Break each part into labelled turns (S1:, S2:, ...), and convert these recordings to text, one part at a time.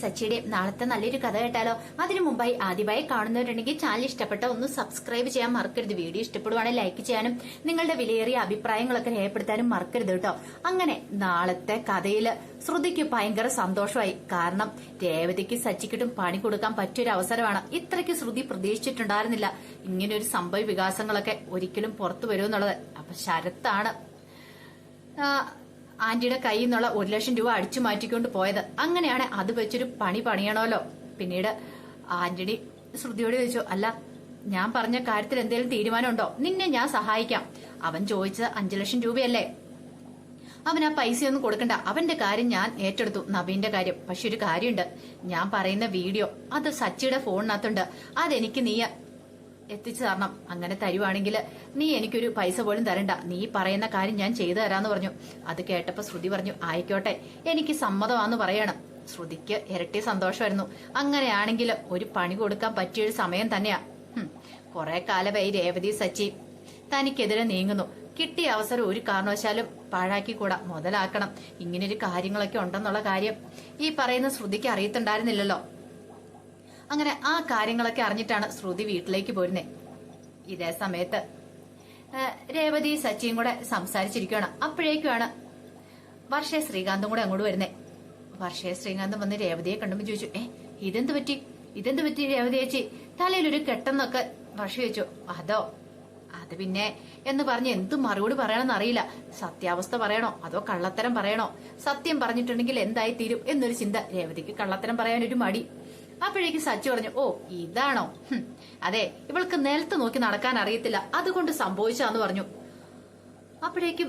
S1: സച്ചിയുടെ നാളത്തെ നല്ലൊരു കഥ കേട്ടാലോ? അതിനു മുമ്പായി ആദ്യമായി കാണുന്നവരുണ്ടെങ്കിൽ ചാനൽ ഇഷ്ടപ്പെട്ട ഒന്ന് സബ്സ്ക്രൈബ് ചെയ്യാൻ മറക്കരുത്. വീഡിയോ ഇഷ്ടപ്പെടുവാണെങ്കിൽ ലൈക്ക് ചെയ്യാനും നിങ്ങളുടെ വിലയേറിയ അഭിപ്രായങ്ങളൊക്കെ രേഖപ്പെടുത്താനും മറക്കരുത് കേട്ടോ. അങ്ങനെ നാളത്തെ കഥയിൽ ശ്രുതിക്ക് ഭയങ്കര സന്തോഷമായി. കാരണം രേവതിക്ക് സച്ചിക്കിട്ടും പണി കൊടുക്കാൻ പറ്റിയൊരു അവസരമാണ്. ഇത്രയ്ക്ക് ശ്രുതി പ്രതീക്ഷിച്ചിട്ടുണ്ടായിരുന്നില്ല. ഇങ്ങനെ ഒരു സംഭവ വികാസങ്ങളൊക്കെ ഒരിക്കലും പുറത്തു വരുമെന്നുള്ളത് അപ്പൊ ശരത്താണ് ആന്റിയുടെ കയ്യിൽ നിന്നുള്ള ഒരു ലക്ഷം രൂപ അടിച്ചു മാറ്റിക്കൊണ്ട് പോയത്. അങ്ങനെയാണ് അത് വെച്ചൊരു പണി പണിയണമല്ലോ. പിന്നീട് ആന്റണി ശ്രുതിയോട് ചോദിച്ചു അല്ല ഞാൻ പറഞ്ഞ കാര്യത്തിൽ എന്തെങ്കിലും തീരുമാനമുണ്ടോ? നിന്നെ ഞാൻ സഹായിക്കാം. അവൻ ചോദിച്ചത് അഞ്ചു ലക്ഷം രൂപയല്ലേ? അവൻ ആ പൈസയൊന്നും കൊടുക്കണ്ട. അവന്റെ കാര്യം ഞാൻ ഏറ്റെടുത്തു നബീന്റെ കാര്യം. പക്ഷെ ഒരു കാര്യമുണ്ട്. ഞാൻ പറയുന്ന വീഡിയോ അത് സച്ചിയുടെ ഫോണിനകത്തുണ്ട്. അതെനിക്ക് നീ എത്തിച്ചു തരണം. അങ്ങനെ തരുവാണെങ്കിൽ നീ എനിക്കൊരു പൈസ പോലും തരണ്ട. നീ പറയുന്ന കാര്യം ഞാൻ ചെയ്തു തരാന്ന് പറഞ്ഞു. അത് കേട്ടപ്പോ ശ്രുതി പറഞ്ഞു ആയിക്കോട്ടെ എനിക്ക് സമ്മതമാന്ന് പറയണം. ശ്രുതിക്ക് ഇരട്ടി സന്തോഷമായിരുന്നു. അങ്ങനെയാണെങ്കിൽ ഒരു പണി കൊടുക്കാൻ പറ്റിയൊരു സമയം തന്നെയാ. കുറെ കാലമായി രേവതി സച്ചി തനിക്കെതിരെ നീങ്ങുന്നു. കിട്ടിയ അവസരം ഒരു കാരണവശാലും പാഴാക്കി പാഴാക്കിക്കൂടാ. മുതലാക്കണം. ഇങ്ങനൊരു കാര്യങ്ങളൊക്കെ ഉണ്ടെന്നുള്ള കാര്യം ഈ പറയുന്ന ശ്രുതിക്ക് അറിയത്തുണ്ടായിരുന്നില്ലല്ലോ. അങ്ങനെ ആ കാര്യങ്ങളൊക്കെ അറിഞ്ഞിട്ടാണ് ശ്രുതി വീട്ടിലേക്ക് പോരുന്നത് ഇതേ സമയത്ത് രേവതി സച്ചിയും കൂടെ സംസാരിച്ചിരിക്കുകയാണ് അപ്പോഴേക്കുമാണ് വർഷയെ ശ്രീകാന്തും കൂടെ അങ്ങോട്ട് വരുന്നേ. വർഷയെ ശ്രീകാന്തം വന്ന് രേവതിയെ കണ്ടുമ്പോൾ ചോദിച്ചു ഏ ഇതെന്ത് പറ്റി? ഇതെന്ത് പറ്റി രേവതി ചേച്ചി? ഒരു കെട്ടെന്നൊക്കെ വർഷ ചോദിച്ചു അതോ? അത് പിന്നെ എന്ന് പറഞ്ഞ് എന്ത് മറുപടി പറയണമെന്ന് അറിയില്ല. സത്യാവസ്ഥ പറയണോ? അതോ കള്ളത്തരം പറയണോ? സത്യം പറഞ്ഞിട്ടുണ്ടെങ്കിൽ എന്തായി തീരും എന്നൊരു ചിന്ത രേവതിക്ക് കള്ളത്തരം പറയാൻ ഒരു മടി. അപ്പോഴേക്ക് സച്ചു പറഞ്ഞു ഓ ഇതാണോ? അതെ ഇവൾക്ക് നിലത്ത് നോക്കി നടക്കാൻ അറിയത്തില്ല. അതുകൊണ്ട് സംഭവിച്ചാന്ന് പറഞ്ഞു. അപ്പോഴേക്കും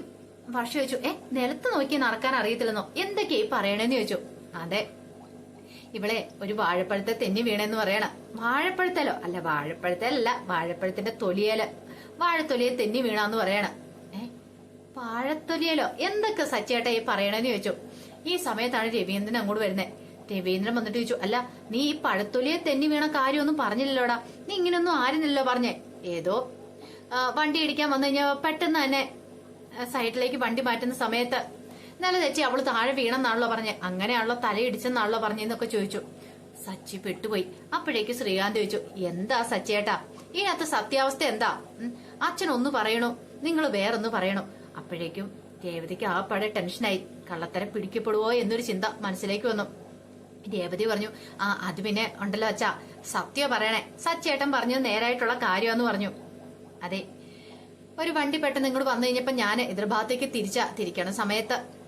S1: വർഷ ചോദിച്ചു ഏ നിലത്ത് നോക്കി നടക്കാൻ അറിയത്തില്ലെന്നോ? എന്തൊക്കെയാ ഈ പറയണേന്ന് ചോദിച്ചു. അതെ ഇവളെ ഒരു വാഴപ്പഴത്തെ തെന്നി വീണെന്ന് പറയണ. വാഴപ്പഴത്തലോ? അല്ല വാഴപ്പഴത്തലല്ല വാഴപ്പഴത്തിന്റെ തൊലിയൽ. വാഴത്തൊലിയെ തെന്നി വീണാന്ന് പറയണ. ഏ വാഴത്തൊലിയലോ? എന്തൊക്കെ സച്ചേട്ടാ ഈ പറയണെന്ന് ചോദിച്ചു. ഈ സമയത്താണ് രവീന്ദ്രൻ അങ്ങോട്ട് വരുന്നത് രവീന്ദ്രൻ വന്നിട്ട് ചോദിച്ചു അല്ല നീ ഈ പഴത്തൊലിയെ തെന്നി വീണ കാര്യമൊന്നും പറഞ്ഞില്ലല്ലോടാ. നീ ഇങ്ങനൊന്നും ആരുന്നില്ലല്ലോ പറഞ്ഞേ. ഏതോ വണ്ടി ഇടിക്കാൻ വന്നു കഴിഞ്ഞാൽ പെട്ടെന്ന് തന്നെ സൈഡിലേക്ക് വണ്ടി മാറ്റുന്ന സമയത്ത് നല്ല തെറ്റി അവൾ താഴെ വീണെന്നാണല്ലോ പറഞ്ഞേ. അങ്ങനെയാണല്ലോ തലയിടിച്ചെന്നാണല്ലോ പറഞ്ഞെന്നൊക്കെ ചോദിച്ചു. സച്ചി പെട്ടുപോയി. അപ്പോഴേക്ക് ശ്രീകാന്ത് ചോദിച്ചു എന്താ സച്ചിയേട്ടാ ഇതിനകത്ത് സത്യാവസ്ഥ എന്താ? അച്ഛൻ ഒന്ന് പറയണോ. നിങ്ങൾ വേറൊന്ന് പറയണോ. അപ്പോഴേക്കും രേവതിക്ക് ആ പഴയ ടെൻഷനായി. കള്ളത്തരം പിടിക്കപ്പെടുവോ? എന്നൊരു ചിന്ത മനസ്സിലേക്ക് വന്നു. രേവതി പറഞ്ഞു ആ അത് പിന്നെ ഉണ്ടല്ലോ അച്ഛാ. സത്യം പറയണേ. സച്ചേട്ടൻ പറഞ്ഞു നേരായിട്ടുള്ള കാര്യമാന്ന് പറഞ്ഞു. അതെ ഒരു വണ്ടി പെട്ടെന്ന് ഇങ്ങോട്ട് വന്നു കഴിഞ്ഞപ്പോ ഞാൻ എതിർഭാഗത്തേക്ക് തിരിച്ചാ തിരിക്കണ സമയത്ത്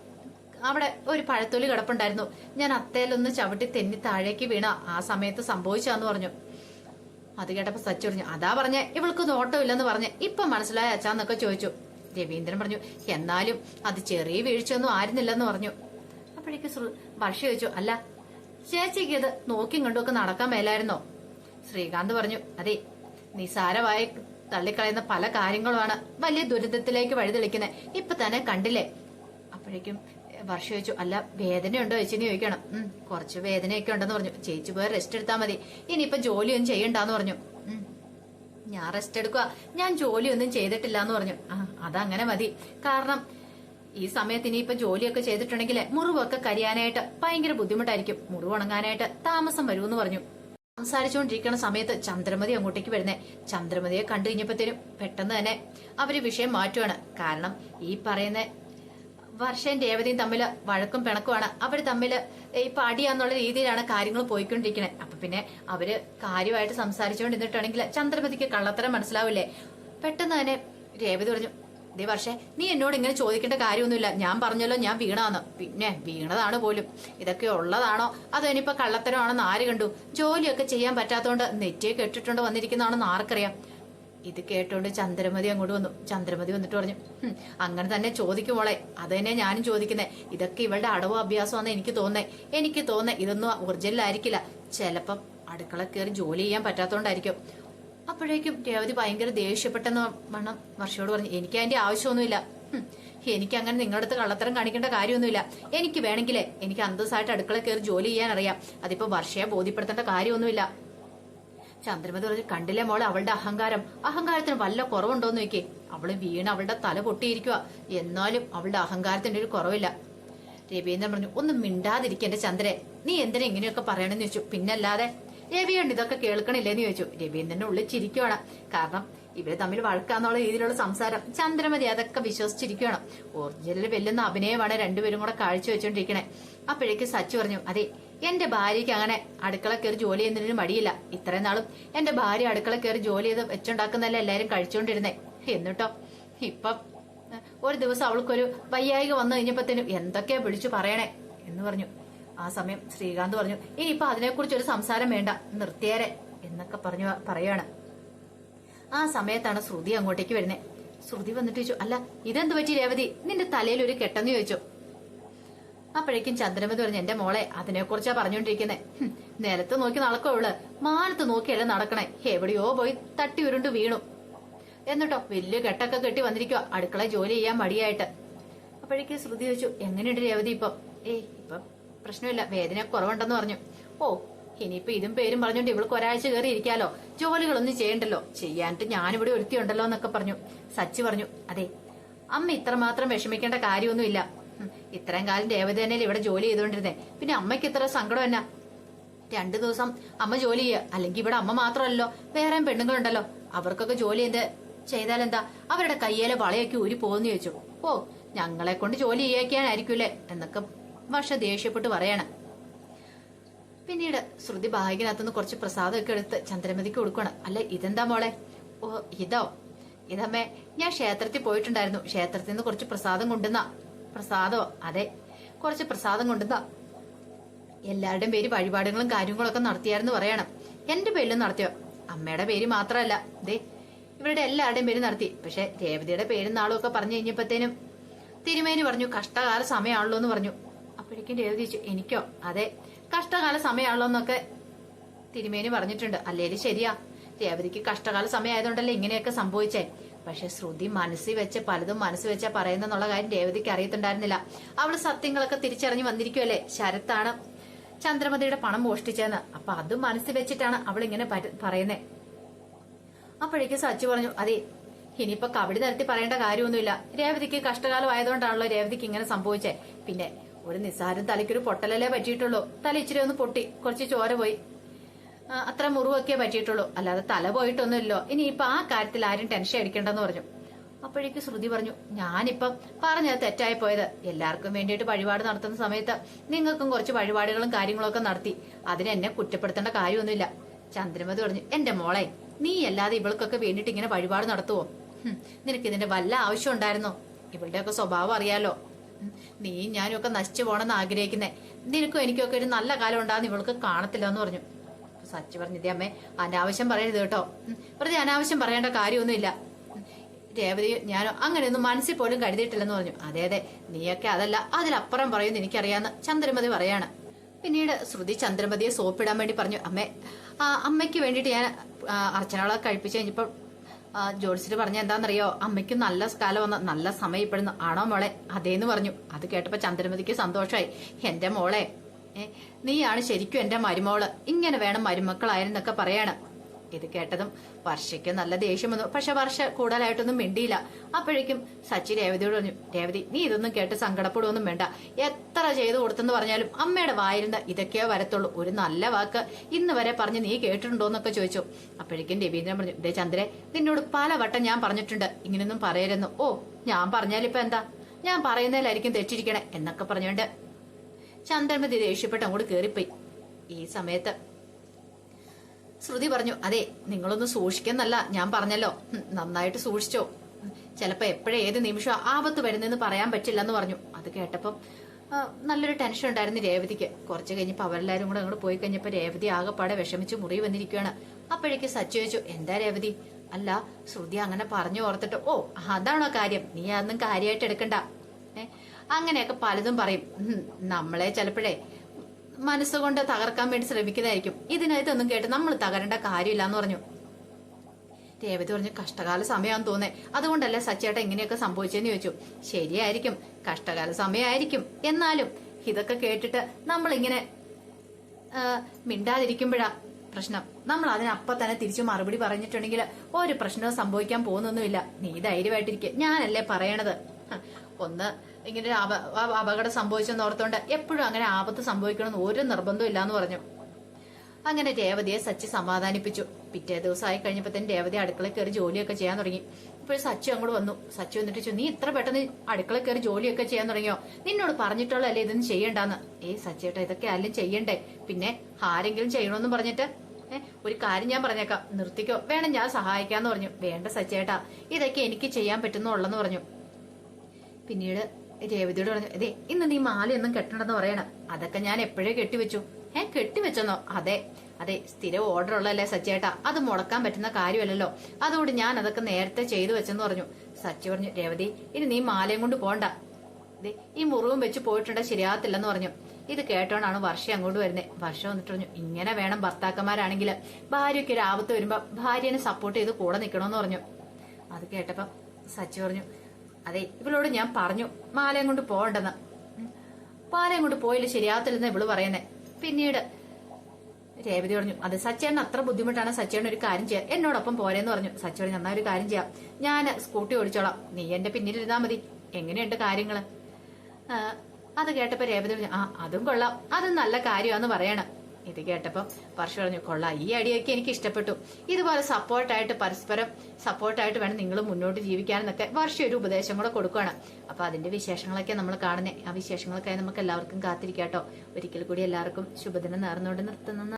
S1: അവിടെ ഒരു പഴത്തൊലി കിടപ്പുണ്ടായിരുന്നു. ഞാൻ അത്തേലൊന്ന് ചവിട്ടി തെന്നി താഴേക്ക് വീണ ആ സമയത്ത് സംഭവിച്ചാന്ന് പറഞ്ഞു. അത് കേട്ടപ്പോ സച്ചു പറഞ്ഞു അതാ പറഞ്ഞേ ഇവൾക്ക് നോട്ടമില്ലെന്ന് പറഞ്ഞ്. ഇപ്പൊ മനസ്സിലായ അച്ഛാന്നൊക്കെ ചോദിച്ചു. രവീന്ദ്രൻ പറഞ്ഞു എന്നാലും അത് ചെറിയ വീഴ്ചയൊന്നും ആയിരുന്നില്ലെന്ന് പറഞ്ഞു. അപ്പോഴേക്ക് വർഷ ചോദിച്ചു അല്ല ചേച്ചിക്ക് ഇത് നോക്കിയും കണ്ടുമൊക്കെ നടക്കാൻ മേലായിരുന്നോ? ശ്രീകാന്ത് പറഞ്ഞു അതെ നിസാരമായി തള്ളിക്കളയുന്ന പല കാര്യങ്ങളുമാണ് വലിയ ദുരിതത്തിലേക്ക് വഴിതെളിക്കുന്നത് ഇപ്പൊ തന്നെ കണ്ടില്ലേ? അപ്പോഴേക്കും വർഷ ചോദിച്ചു അല്ല വേദനയുണ്ടോ ചേച്ചിന്ന് ചോദിക്കണം. ഉം കുറച്ച് വേദനയൊക്കെ ഉണ്ടെന്ന് പറഞ്ഞു. ചേച്ചി പോയി റെസ്റ്റ് എടുത്താൽ മതി. ഇനിയിപ്പൊ ജോലിയൊന്നും ചെയ്യണ്ടെന്ന് പറഞ്ഞു. ഞാൻ റെസ്റ്റ് എടുക്കുക ഞാൻ ജോലിയൊന്നും ചെയ്തിട്ടില്ല എന്ന് പറഞ്ഞു. ആ അതങ്ങനെ മതി. കാരണം ഈ സമയത്ത് ഇനിയിപ്പോ ജോലിയൊക്കെ ചെയ്തിട്ടുണ്ടെങ്കിൽ മുറിവൊക്കെ കരിയാനായിട്ട് ഭയങ്കര ബുദ്ധിമുട്ടായിരിക്കും. മുറിവ് ഉണങ്ങാനായിട്ട് താമസം വരുമെന്ന് പറഞ്ഞു. സംസാരിച്ചുകൊണ്ടിരിക്കുന്ന സമയത്ത് ചന്ദ്രമതി അങ്ങോട്ടേക്ക് വരുന്നേ. ചന്ദ്രമതിയെ കണ്ടു കഴിഞ്ഞപ്പോഴത്തേനും പെട്ടെന്ന് തന്നെ അവർ വിഷയം മാറ്റുവാണ്. കാരണം ഈ പറയുന്ന വർഷയും രേവതിയും തമ്മിൽ വഴക്കും പിണക്കുമാണ് അവർ തമ്മിൽ ഇപ്പൊ അടിയാന്നുള്ള രീതിയിലാണ് കാര്യങ്ങൾ പോയിക്കൊണ്ടിരിക്കുന്നത്. അപ്പൊ പിന്നെ അവർ കാര്യമായിട്ട് സംസാരിച്ചുകൊണ്ടിരുന്നിട്ടാണെങ്കിൽ ചന്ദ്രമതിക്ക് കള്ളത്തരം മനസ്സിലാവില്ലേ? പെട്ടെന്ന് തന്നെ രേവതി പറഞ്ഞു ദേ പക്ഷേ നീ എന്നോട് ഇങ്ങനെ ചോദിക്കേണ്ട കാര്യമൊന്നുമില്ല. ഞാൻ പറഞ്ഞല്ലോ ഞാൻ വീണാന്ന്. പിന്നെ വീണതാണ് പോലും. ഇതൊക്കെ ഉള്ളതാണോ? അതോ ഇനിയിപ്പോ കള്ളത്തരമാണെന്ന് ആര് കണ്ടു? ജോലിയൊക്കെ ചെയ്യാൻ പറ്റാത്തോണ്ട് നെറ്റിയെ കെട്ടിട്ടുണ്ട് വന്നിരിക്കുന്നതാണെന്ന് ആർക്കറിയാം? ഇത് കേട്ടോണ്ട് ചന്ദ്രമതി അങ്ങോട്ട് വന്നു. ചന്ദ്രമതി വന്നിട്ട് പറഞ്ഞു അങ്ങനെ തന്നെ ചോദിക്കും മോളെ. അത് തന്നെ ഞാനും ചോദിക്കുന്നേ. ഇതൊക്കെ ഇവളുടെ അടവ് അഭ്യാസമാണെന്ന് എനിക്ക് തോന്നേ എനിക്ക് തോന്നേ ഇതൊന്നും ഒറിജിനലായിരിക്കില്ല. ചിലപ്പം അടുക്കള കയറി ജോലി ചെയ്യാൻ പറ്റാത്തോണ്ടായിരിക്കും. അപ്പോഴേക്കും രേവതി ഭയങ്കര ദേഷ്യപ്പെട്ടെന്ന് വണ്ണം വർഷയോട് പറഞ്ഞു എനിക്ക് അതിന്റെ ആവശ്യമൊന്നുമില്ല. എനിക്ക് അങ്ങനെ നിങ്ങളുടെ അടുത്ത് കള്ളത്തരം കാണിക്കേണ്ട കാര്യമൊന്നുമില്ല. എനിക്ക് വേണമെങ്കിലേ എനിക്ക് അന്തസ്സായിട്ട് അടുക്കള കയറി ജോലി ചെയ്യാൻ അറിയാം അതിപ്പോ വർഷയെ ബോധ്യപ്പെടുത്തേണ്ട കാര്യമൊന്നുമില്ല. ചന്ദ്രമതി പറഞ്ഞു കണ്ടില്ലേ മോളെ അവളുടെ അഹങ്കാരം? അഹങ്കാരത്തിന് വല്ല കുറവുണ്ടോന്ന് നോക്കിയേ. അവൾ വീണ് അവളുടെ തല പൊട്ടിയിരിക്കുക എന്നാലും അവളുടെ അഹങ്കാരത്തിന്റെ ഒരു കുറവില്ല. രവീന്ദ്രൻ പറഞ്ഞു ഒന്നും മിണ്ടാതിരിക്കേണ്ട എന്റെ ചന്ദ്രൻ നീ എന്തിനാ ഇങ്ങനെയൊക്കെ പറയണെന്ന് ചോദിച്ചു. പിന്നല്ലാതെ രവിയുണ്ട് ഇതൊക്കെ കേൾക്കണില്ലെന്ന് ചോദിച്ചു. രവീന്ദ്രന്റെ ഉള്ളിൽ ചിരിക്കുവാണ്. കാരണം ഇവർ തമ്മിൽ വഴക്കാന്നുള്ള രീതിയിലുള്ള സംസാരം. ചന്ദ്രമതി അതൊക്കെ വിശ്വസിച്ചിരിക്കുകയാണ് ഒറിജിനൽ വെല്ലുന്ന അഭിനയമാണ് രണ്ടുപേരും കൂടെ കാഴ്ചവെച്ചോണ്ടിരിക്കണേ അപ്പോഴേക്ക് സച്ചു പറഞ്ഞു അതെ എന്റെ ഭാര്യയ്ക്ക് അങ്ങനെ അടുക്കള കയറി ജോലി ചെയ്യുന്നതിന് മടിയില്ല. ഇത്രയും നാളും എന്റെ ഭാര്യ അടുക്കള കയറി ജോലി ചെയ്ത് വെച്ചുണ്ടാക്കുന്നതല്ല എല്ലാരും കഴിച്ചുകൊണ്ടിരുന്നേ എന്നിട്ടോ ഇപ്പം ഒരു ദിവസം അവൾക്കൊരു വയ്യായിക വന്നു കഴിഞ്ഞപ്പോഴത്തേനും എന്തൊക്കെയാ വിളിച്ചു പറയണേ? എന്ന് പറഞ്ഞു. ആ സമയം ശ്രീകാന്ത് പറഞ്ഞു ഇനിയിപ്പൊ അതിനെക്കുറിച്ച് ഒരു സംസാരം വേണ്ട നിർത്തിയേരെ എന്നൊക്കെ പറഞ്ഞു പറയാണ് ആ സമയത്താണ് ശ്രുതി അങ്ങോട്ടേക്ക് വരുന്നത് ശ്രുതി വന്നിട്ട് ചോദിച്ചു അല്ല ഇതെന്ത് പറ്റി രേവതി? നിന്റെ തലയിൽ ഒരു കെട്ടെന്ന് ചോദിച്ചു. അപ്പോഴേക്കും ചന്ദ്രമതി പറഞ്ഞു എന്റെ മോളെ അതിനെക്കുറിച്ചാ പറഞ്ഞോണ്ടിരിക്കുന്നെ. ഹും, നിലത്ത് നോക്കി നടക്കുള്ളു മാനത്ത് നോക്കിയല്ല നടക്കണേ. എവിടെയോ പോയി തട്ടി ഉരുണ്ട് വീണു. എന്നിട്ടോ വലിയ കെട്ടൊക്കെ കെട്ടി വന്നിരിക്കുക അടുക്കള ജോലി ചെയ്യാൻ മടിയായിട്ട്. അപ്പോഴേക്കും ശ്രുതി ചോദിച്ചു എങ്ങനെയുണ്ട് രേവതി ഇപ്പൊ? ഏ ഇപ്പം പ്രശ്നമില്ല വേദന കുറവുണ്ടെന്ന് പറഞ്ഞു. ഓ ഇനിയിപ്പോ ഇതും പേരും പറഞ്ഞോണ്ട് ഇവൾക്ക് ഒരാഴ്ച കയറി ഇരിക്കാലോ? ജോലികളൊന്നും ചെയ്യണ്ടല്ലോ? ചെയ്യാനിട്ട് ഞാനിവിടെ ഒരുത്തിയുണ്ടല്ലോ എന്നൊക്കെ പറഞ്ഞു. സച്ചി പറഞ്ഞു അതെ അമ്മ ഇത്രമാത്രം വിഷമിക്കേണ്ട കാര്യമൊന്നുമില്ല. ഇത്രയും കാലം രേവതി ഇവിടെ ജോലി ചെയ്തുകൊണ്ടിരുന്നേ പിന്നെ അമ്മയ്ക്ക് ഇത്ര സങ്കടം എന്നാ? രണ്ടു ദിവസം അമ്മ ജോലി ചെയ്യുക അല്ലെങ്കിൽ ഇവിടെ അമ്മ മാത്രമല്ലോ വേറെയും പെണ്ണുങ്ങളുണ്ടല്ലോ. അവർക്കൊക്കെ ജോലി എന്ത്? ചെയ്താലെന്താ? അവരുടെ കയ്യേലെ വളയൊക്കെ ഊരി പോകുന്നു ചോദിച്ചു. ഓ ഞങ്ങളെ കൊണ്ട് ജോലി ചെയ്യാക്കാനായിരിക്കൂലെ എന്നൊക്കെ വർഷ ദേഷ്യപ്പെട്ട് പറയണം. പിന്നീട് ശ്രുതി ബാഗിനകത്തുനിന്ന് കുറച്ച് പ്രസാദമൊക്കെ എടുത്ത് ചന്ദ്രമതിക്ക് കൊടുക്കണം അല്ല ഇതെന്താ മോളെ? ഓ ഇതോ? ഇതമ്മേ ഞാൻ ക്ഷേത്രത്തിൽ പോയിട്ടുണ്ടായിരുന്നു. ക്ഷേത്രത്തിൽ നിന്ന് കുറച്ച് പ്രസാദം കൊണ്ടുന്ന പ്രസാദോ? അതെ കുറച്ച് പ്രസാദം കൊണ്ടുന്ന എല്ലാവരുടെയും പേര് വഴിപാടുകളും കാര്യങ്ങളൊക്കെ നടത്തിയായിരുന്നു പറയണം. എന്റെ പേരിലും നടത്തിയോ? അമ്മയുടെ പേര് മാത്രമല്ല. ദേ ഇവരുടെ എല്ലാവരുടെയും പേര് നടത്തി. പക്ഷെ രേവതിയുടെ പേരും നാളും ഒക്കെ പറഞ്ഞു കഴിഞ്ഞപ്പോഴത്തേനും തിരുമേനി പറഞ്ഞു കഷ്ടകാല സമയമാണല്ലോ എന്ന് പറഞ്ഞു. അപ്പോഴേക്കും ഏത് ചോദിച്ചു. എനിക്കോ? അതെ. കഷ്ടകാല സമയമാണല്ലോ എന്നൊക്കെ തിരുമേനി പറഞ്ഞിട്ടുണ്ട്. അല്ലേലും ശരിയാ. രേവതിക്ക് കഷ്ടകാല സമയമായതുകൊണ്ടല്ലേ ഇങ്ങനെയൊക്കെ സംഭവിച്ചേ? പക്ഷെ ശ്രുതി മനസ്സിൽ വെച്ച് പലതും മനസ്സിൽ വെച്ചാ പറയുന്നെന്നുള്ള കാര്യം രേവതിക്ക് അറിയത്തുണ്ടായിരുന്നില്ല. അവൾ സത്യങ്ങളൊക്കെ തിരിച്ചറിഞ്ഞു വന്നിരിക്കുമല്ലേ ശരത്താണ് ചന്ദ്രമതിയുടെ പണം മോഷ്ടിച്ചെന്ന് അപ്പൊ അതും മനസ്സിൽ വെച്ചിട്ടാണ് അവൾ ഇങ്ങനെ പറയുന്നത് അപ്പോഴേക്ക് സച്ചു പറഞ്ഞു അതെ ഇനിയിപ്പൊ കബഡി നിരത്തി പറയേണ്ട കാര്യമൊന്നുമില്ല. രേവതിക്ക് കഷ്ടകാലം ആയതുകൊണ്ടാണല്ലോ രേവതിക്ക് ഇങ്ങനെ സംഭവിച്ചേ. പിന്നെ ഒരു നിസ്സാരം തലയ്ക്കൊരു പൊട്ടലല്ലേ പറ്റിയിട്ടുള്ളൂ. തല ഇച്ചിരി ഒന്ന് പൊട്ടി. കുറച്ച് ചോര പോയി. അത്ര മുറിവൊക്കെ പറ്റിയിട്ടുള്ളൂ. അല്ലാതെ തല പോയിട്ടൊന്നുമില്ലോ. ഇനിയിപ്പൊ ആ കാര്യത്തിൽ ആരും ടെൻഷൻ അടിക്കണ്ടെന്ന് പറഞ്ഞു. അപ്പോഴേക്ക് ശ്രുതി പറഞ്ഞു ഞാനിപ്പം പറഞ്ഞത് തെറ്റായി പോയത്. എല്ലാവർക്കും വേണ്ടിയിട്ട് വഴിപാട് നടത്തുന്ന സമയത്ത് നിങ്ങൾക്കും കുറച്ച് വഴിപാടുകളും കാര്യങ്ങളൊക്കെ നടത്തി. അതിനെന്നെ കുറ്റപ്പെടുത്തേണ്ട കാര്യമൊന്നുമില്ല. ചന്ദ്രമതി പറഞ്ഞു എന്റെ മോളെ നീ അല്ലാതെ ഇവൾക്കൊക്കെ വേണ്ടിയിട്ട് ഇങ്ങനെ വഴിപാട് നടത്തുവോ? നിനക്ക് ഇതിന്റെ വല്ല ആവശ്യം ഉണ്ടായിരുന്നോ? ഇവളുടെയൊക്കെ സ്വഭാവം അറിയാലോ. നീയും ഞാനും ഒക്കെ നശിച്ചു പോണെന്ന് ആഗ്രഹിക്കുന്നേ. നിനക്കും എനിക്കൊക്കെ ഒരു നല്ല കാലം ഉണ്ടാകുന്ന ഇവൾക്ക് കാണത്തില്ല എന്ന് പറഞ്ഞു. സച്ചി പറഞ്ഞു അമ്മേ അനാവശ്യം പറയരുത് കേട്ടോ. പ്രതി അനാവശ്യം പറയേണ്ട കാര്യമൊന്നുമില്ല. രേവതി ഞാനോ അങ്ങനെയൊന്നും മനസ്സിൽ പോലും കരുതിയിട്ടില്ലെന്ന് പറഞ്ഞു. അതെ അതെ നീയൊക്കെ അതല്ല. അതിലപ്പുറം പറയുന്നു എനിക്കറിയാന്ന് ചന്ദ്രമതി പറയാണ്. പിന്നീട് ശ്രുതി ചന്ദ്രമതിയെ സോപ്പിടാൻ വേണ്ടി പറഞ്ഞു അമ്മേ അമ്മയ്ക്ക് വേണ്ടിയിട്ട് ഞാൻ അർച്ചനകളെ കഴിപ്പിച്ച് കഴിഞ്ഞപ്പോൾ ജോത്സ്യര് പറഞ്ഞ എന്താണെന്നറിയോ അമ്മയ്ക്ക് നല്ല കാലം വന്ന നല്ല സമയം ഇപ്പോഴും ആണോ മോളെ? അതേന്ന് പറഞ്ഞു. അത് കേട്ടപ്പോ ചന്ദ്രമതിക്ക് സന്തോഷമായി എന്റെ മോളെ നീയാണ് ശരിക്കും എന്റെ മരുമോൾ. ഇങ്ങനെ വേണം മരുമക്കളായിരുന്നൊക്കെ പറയാണ്. ഇത് കേട്ടതും വർഷയ്ക്ക് നല്ല ദേഷ്യം വന്നു. പക്ഷെ വർഷ കൂടുതലായിട്ടൊന്നും മിണ്ടിയില്ല. അപ്പോഴേക്കും സച്ചി രേവതിയോട് പറഞ്ഞു രേവതി നീ ഇതൊന്നും കേട്ട് സങ്കടപ്പെടുവൊന്നും വേണ്ട. എത്ര ചെയ്തു കൊടുത്തെന്ന് പറഞ്ഞാലും അമ്മയുടെ വായിരുന്ന ഇതൊക്കെയോ വരത്തുള്ളൂ. ഒരു നല്ല വാക്ക് ഇന്ന് വരെ പറഞ്ഞ് നീ കേട്ടിട്ടുണ്ടോ എന്നൊക്കെ ചോദിച്ചു. അപ്പോഴേക്കും രവീന്ദ്രൻ പറഞ്ഞു ദേ ചന്ദ്രേ നിന്നോട് പല വട്ടം ഞാൻ പറഞ്ഞിട്ടുണ്ട്. ഇങ്ങനെയൊന്നും പറയരുന്നു ഓ ഞാൻ പറഞ്ഞാലിപ്പോ എന്താ? ഞാൻ പറയുന്നതിലായിരിക്കും തെറ്റിരിക്കണേ എന്നൊക്കെ പറഞ്ഞുകൊണ്ട് ചന്ദ്രമതി ദേഷ്യപ്പെട്ട് അങ്ങോട്ട് കേറിപ്പോയി. ഈ സമയത്ത് ശ്രുതി പറഞ്ഞു അതെ നിങ്ങളൊന്ന് സൂക്ഷിക്കുന്നല്ല ഞാൻ പറഞ്ഞല്ലോ. നന്നായിട്ട് സൂക്ഷിച്ചോ. ചിലപ്പോ എപ്പോഴും ഏത് നിമിഷം ആപത്ത് വരുന്നെന്ന് പറയാൻ പറ്റില്ല എന്ന് പറഞ്ഞു. അത് കേട്ടപ്പം നല്ലൊരു ടെൻഷൻ ഉണ്ടായിരുന്നു രേവതിക്ക്. കുറച്ച് കഴിഞ്ഞപ്പോ അവരെല്ലാരും കൂടെ അങ്ങോട്ട് പോയി കഴിഞ്ഞപ്പോ രേവതി ആകെപ്പാടെ വിഷമിച്ച് മുറി വന്നിരിക്കുകയാണ്. അപ്പോഴേക്ക് സച്ചു ചോദിച്ചു എന്താ രേവതി? അല്ല ശ്രുതി അങ്ങനെ പറഞ്ഞു ഓർത്തിട്ട് ഓ അതാണോ കാര്യം? നീ അതൊന്നും കാര്യമായിട്ട് എടുക്കണ്ട. ഏ അങ്ങനെയൊക്കെ പലതും പറയും. നമ്മളെ ചിലപ്പോഴേ മനസ്സുകൊണ്ട് തകർക്കാൻ വേണ്ടി ശ്രമിക്കുന്നതായിരിക്കും. ഇതിനകത്തൊന്നും കേട്ട് നമ്മൾ തകരേണ്ട കാര്യമില്ല എന്ന് പറഞ്ഞു. രേവതി പറഞ്ഞു കഷ്ടകാല സമയമാണെന്ന് തോന്നേ അതുകൊണ്ടല്ലേ സച്ചേട്ട ഇങ്ങനെയൊക്കെ സംഭവിച്ചെന്ന് ചോദിച്ചു. ശരിയായിരിക്കും കഷ്ടകാല സമയമായിരിക്കും. എന്നാലും ഇതൊക്കെ കേട്ടിട്ട് നമ്മളിങ്ങനെ ഇങ്ങനെ മിണ്ടാതിരിക്കുമ്പോഴാ പ്രശ്നം. നമ്മൾ അതിനപ്പം തന്നെ തിരിച്ചു മറുപടി പറഞ്ഞിട്ടുണ്ടെങ്കിൽ ഒരു പ്രശ്നവും സംഭവിക്കാൻ പോകുന്നൊന്നുമില്ല. നീ ധൈര്യമായിട്ടിരിക്കുക ഞാനല്ലേ പറയണത്. ഒന്ന് ഇങ്ങനെ അപകടം സംഭവിച്ചെന്ന് ഓർത്തോണ്ട് എപ്പോഴും അങ്ങനെ ആപത്ത് സംഭവിക്കണമെന്ന് ഒരു നിർബന്ധവും ഇല്ലാന്ന് പറഞ്ഞു. അങ്ങനെ രേവതിയെ സച്ചി സമാധാനിപ്പിച്ചു. പിറ്റേ ദിവസം ആയി കഴിഞ്ഞപ്പോ തന്നെ രേവതി അടുക്കളയിൽ കയറി ജോലിയൊക്കെ ചെയ്യാൻ തുടങ്ങി. ഇപ്പോൾ സച്ചു അങ്ങോട്ട് വന്നു. സച്ചു വന്നിട്ട് ചോദിച്ചു നീ ഇത്ര പെട്ടെന്ന് അടുക്കളയിൽ കയറി ജോലിയൊക്കെ ചെയ്യാൻ തുടങ്ങിയോ? നിന്നോട് പറഞ്ഞിട്ടുള്ളതല്ലേ ഇതൊന്നും ചെയ്യണ്ടെന്ന്? ഏയ് സച്ചേട്ടാ ഇതൊക്കെ ആരും ചെയ്യണ്ടേ? പിന്നെ ആരെങ്കിലും ചെയ്യണമെന്ന് പറഞ്ഞിട്ട് ഒരു കാര്യം ഞാൻ പറഞ്ഞേക്കാം. നിർത്തിക്കോ. വേണം ഞാൻ സഹായിക്കാന്ന് പറഞ്ഞു. വേണ്ട സച്ചേട്ടാ ഇതൊക്കെ എനിക്ക് ചെയ്യാൻ പറ്റുന്നുള്ളെന്ന് പറഞ്ഞു. പിന്നീട് രേവതിയോട് പറഞ്ഞു അതെ ഇന്ന് നീ മാലയൊന്നും കെട്ടണമെന്ന് പറയണം. അതൊക്കെ ഞാൻ എപ്പോഴേ കെട്ടിവെച്ചു? ഏ കെട്ടിവെച്ചെന്നോ? അതെ അതെ സ്ഥിരം ഓർഡർ ഉള്ളല്ലേ സച്ചേട്ടാ അത് മുടക്കാൻ പറ്റുന്ന കാര്യമല്ലല്ലോ. അതുകൊണ്ട് ഞാൻ അതൊക്കെ നേരത്തെ ചെയ്തു വെച്ചെന്ന് പറഞ്ഞു. സച്ചി പറഞ്ഞു രേവതി ഇനി നീ മാലയും കൊണ്ട് പോണ്ട. ഈ മുറിവും വെച്ച് പോയിട്ടുണ്ട് ശരിയാകത്തില്ലെന്ന് പറഞ്ഞു. ഇത് കേട്ടോണ്ടാണ് വർഷം അങ്ങോട്ട് വരുന്നത് വർഷം വന്നിട്ട് പറഞ്ഞു ഇങ്ങനെ വേണം ഭർത്താക്കന്മാരാണെങ്കിൽ ഭാര്യയ്ക്ക് ഒരു ആപത്ത് വരുമ്പോ ഭാര്യനെ സപ്പോർട്ട് ചെയ്ത് കൂടെ നിൽക്കണമെന്ന് പറഞ്ഞു. അത് കേട്ടപ്പം സച്ചി പറഞ്ഞു അതെ ഇവളോട് ഞാൻ പറഞ്ഞു മാലയും കൊണ്ട് പോകണ്ടെന്ന്. പാലയും കൊണ്ട് പോയില്ല ശരിയാകത്തില്ലെന്ന് ഇവൾ പറയുന്നേ. പിന്നീട് രേവതി പറഞ്ഞു അത് സച്ചേട്ടൻ അത്ര ബുദ്ധിമുട്ടാണ് സച്ചേട്ടൻ ഒരു കാര്യം ചെയ്യാം. എന്നോടൊപ്പം പോരെന്ന് പറഞ്ഞു. സച്ചി നന്നായി ഒരു കാര്യം ചെയ്യാം. ഞാൻ സ്കൂട്ടി ഓടിച്ചോളാം. നീ എന്റെ പിന്നിലിരുന്നാ മതി. എങ്ങനെയുണ്ട് കാര്യങ്ങൾ? അത് കേട്ടപ്പോ രേവതി പറഞ്ഞു ആ അതും കൊള്ളാം. അതും നല്ല കാര്യമാന്ന് പറയണം. ഇത് കേട്ടപ്പം വർഷ പറഞ്ഞു കൊള്ളാം. ഈ അടിയൊക്കെ എനിക്ക് ഇഷ്ടപ്പെട്ടു. ഇതുപോലെ സപ്പോർട്ടായിട്ട് പരസ്പരം സപ്പോർട്ടായിട്ട് വേണം നിങ്ങൾ മുന്നോട്ട് ജീവിക്കാനെന്നൊക്കെ വർഷം ഒരു ഉപദേശം കൂടെ കൊടുക്കുകയാണ് അപ്പോൾ അതിന്റെ വിശേഷങ്ങളൊക്കെ നമ്മൾ കാണുന്നത് ആ വിശേഷങ്ങളൊക്കെ നമുക്ക് എല്ലാവർക്കും കാത്തിരിക്കാട്ടോ. ഒരിക്കൽ കൂടി എല്ലാവർക്കും ശുഭദിനം നേർന്നുകൊണ്ട് നിർത്തുന്നു.